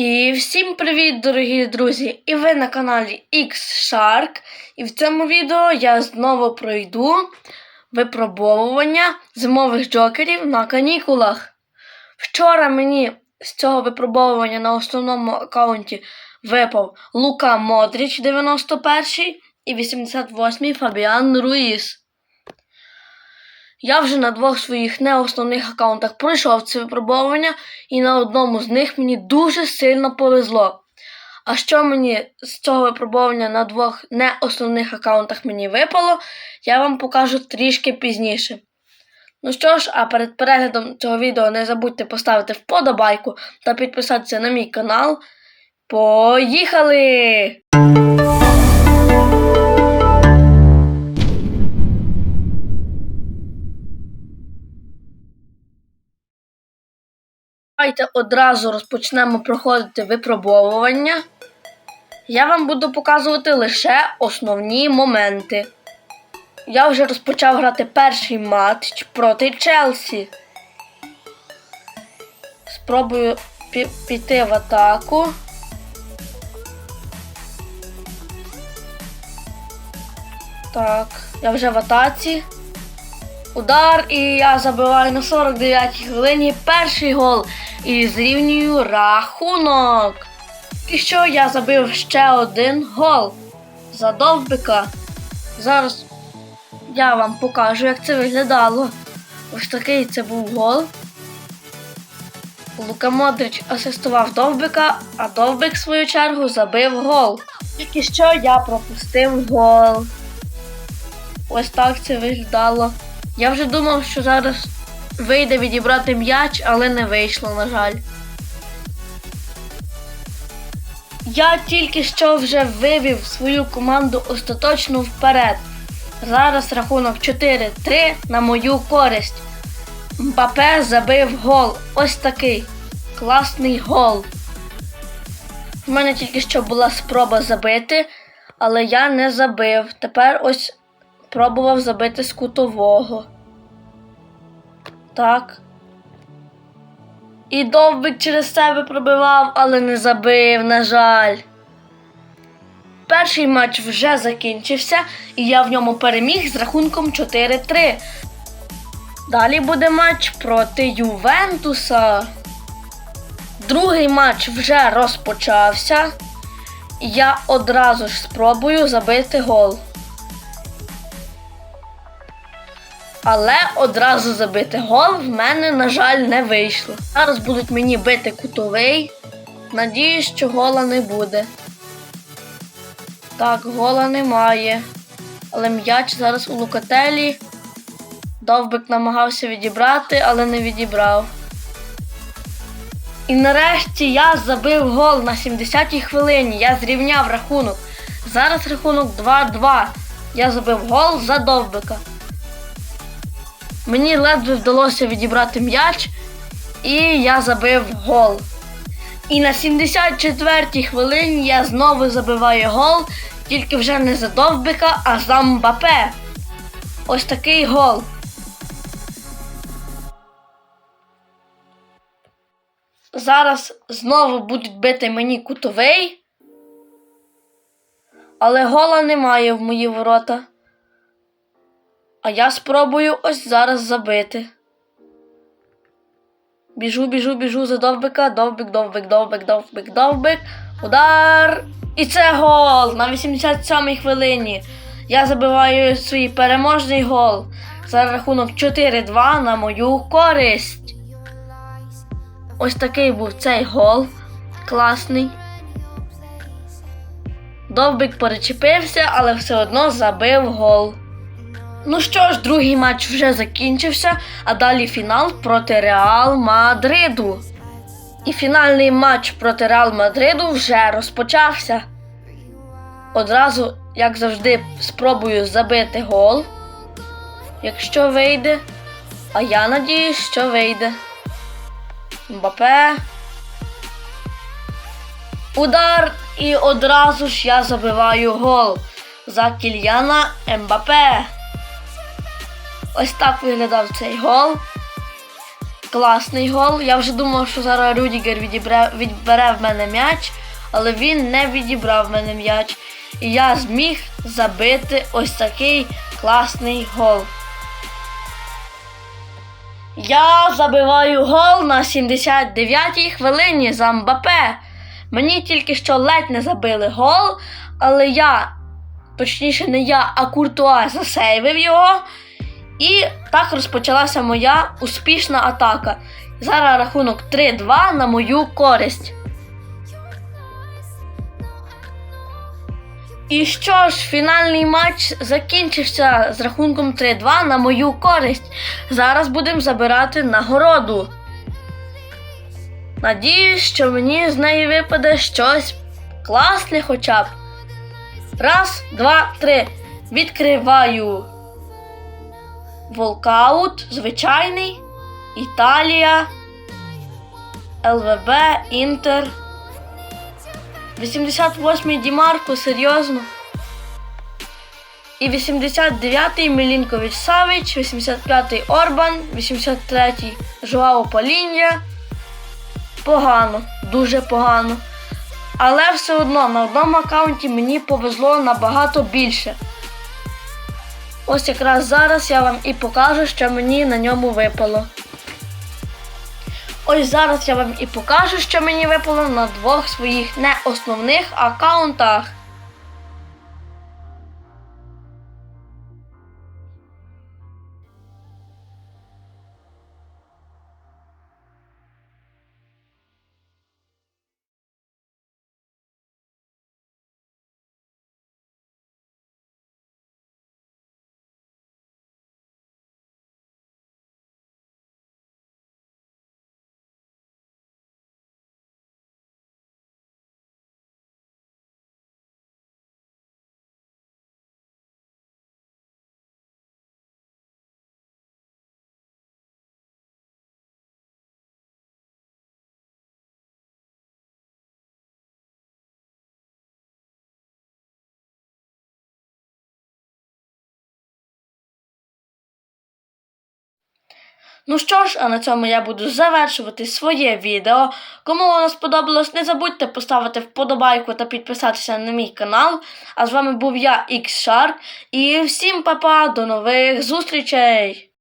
І всім привіт, дорогі друзі! І ви на каналі X-Shark. І в цьому відео я знову пройду випробовування зимових джокерів на канікулах. Вчора мені з цього випробовування на основному аккаунті випав Лука Модріч 91 і 88 Фабіан Руїс. Я вже на двох своїх неосновних аккаунтах пройшов це випробовування, і на одному з них мені дуже сильно повезло. А що мені з цього випробовування на двох неосновних аккаунтах мені випало, я вам покажу трішки пізніше. Ну що ж, а перед переглядом цього відео не забудьте поставити вподобайку та підписатися на мій канал. Поїхали! Давайте одразу розпочнемо проходити випробовування. Я вам буду показувати лише основні моменти. Я вже розпочав грати перший матч проти Челсі. Спробую пі- піти в атаку. Так, я вже в атаці. Удар, і я забиваю на 49-й хвилині перший гол і зрівнюю рахунок. І що я забив ще один гол за довбика. Зараз я вам покажу, як це виглядало. Ось такий це був гол. Лука Модрич асистував довбика, а довбик, в свою чергу, забив гол. Тільки що я пропустив гол. Ось так це виглядало. Я вже думав, що зараз вийде відібрати м'яч, але не вийшло, на жаль. Я тільки що вже вивів свою команду остаточно вперед. Зараз рахунок 4-3 на мою користь. Мбапе забив гол. Ось такий. Класний гол. В мене тільки що була спроба забити, але я не забив. Тепер ось пробував забити з кутового. Так. І довбик через себе пробивав, але не забив, на жаль. Перший матч вже закінчився, і я в ньому переміг з рахунком 4-3. Далі буде матч проти Ювентуса. Другий матч вже розпочався. Я одразу ж спробую забити гол. Але одразу забити гол в мене, на жаль, не вийшло. Зараз будуть мені бити кутовий. Надіюсь, що гола не буде. Так, гола немає. Але м'яч зараз у Лукателі. Довбик намагався відібрати, але не відібрав. І нарешті я забив гол на 70-й хвилині. Я зрівняв рахунок. Зараз рахунок 2-2. Я забив гол за довбика. Мені ледве вдалося відібрати м'яч, і я забив гол. І на 74-й хвилині я знову забиваю гол, тільки вже не за довбика, а за Мбапе. Ось такий гол. Зараз знову будуть бити мені кутовий. Але гола немає в мої ворота. А я спробую ось зараз забити. Біжу, біжу, біжу за довбика. Довбик, довбик, довбик, довбик, довбик. Удар! І це гол! На 87-й хвилині. Я забиваю свій переможний гол. За рахунок 4-2 на мою користь. Ось такий був цей гол. Класний. Довбик перечепився, але все одно забив гол. Ну що ж, другий матч вже закінчився, а далі фінал проти Реал Мадриду. І фінальний матч проти Реал Мадриду вже розпочався. Одразу, як завжди, спробую забити гол, якщо вийде. А я надіюсь, що вийде. Мбапе. Удар, і одразу ж я забиваю гол за Кільяна Ембапе. Ось так виглядав цей гол. класний гол. Я вже думав, що зараз Рюдігер відібре, відбере в мене м'яч, але він не відібрав в мене м'яч. І я зміг забити ось такий класний гол. Я забиваю гол на 79-й хвилині за Мбапе. Мені тільки що ледь не забили гол, але я, точніше, не я, а Куртуа засейвив його. І так розпочалася моя успішна атака. Зараз рахунок 3-2 на мою користь. І що ж, фінальний матч закінчився з рахунком 3-2 на мою користь. Зараз будемо забирати нагороду. Надіюсь, що мені з неї випаде щось класне хоча б. Раз, два, три. Відкриваю. Волкаут, звичайний. Італія. ЛВБ, Інтер. 88-й Дімарко, серйозно. І 89-й Мілінкович Савич, 85-й Орбан, 83-й Жуао Поління. Погано, дуже погано. Але все одно на одному аккаунті мені повезло набагато більше. Ось якраз зараз я вам і покажу, що мені на ньому випало. Ось зараз я вам і покажу, що мені випало на двох своїх не основних аккаунтах. Ну що ж, а на цьому я буду завершувати своє відео. Кому воно сподобалось, не забудьте поставити вподобайку та підписатися на мій канал. А з вами був я, X-Shark. І всім па-па, до нових зустрічей!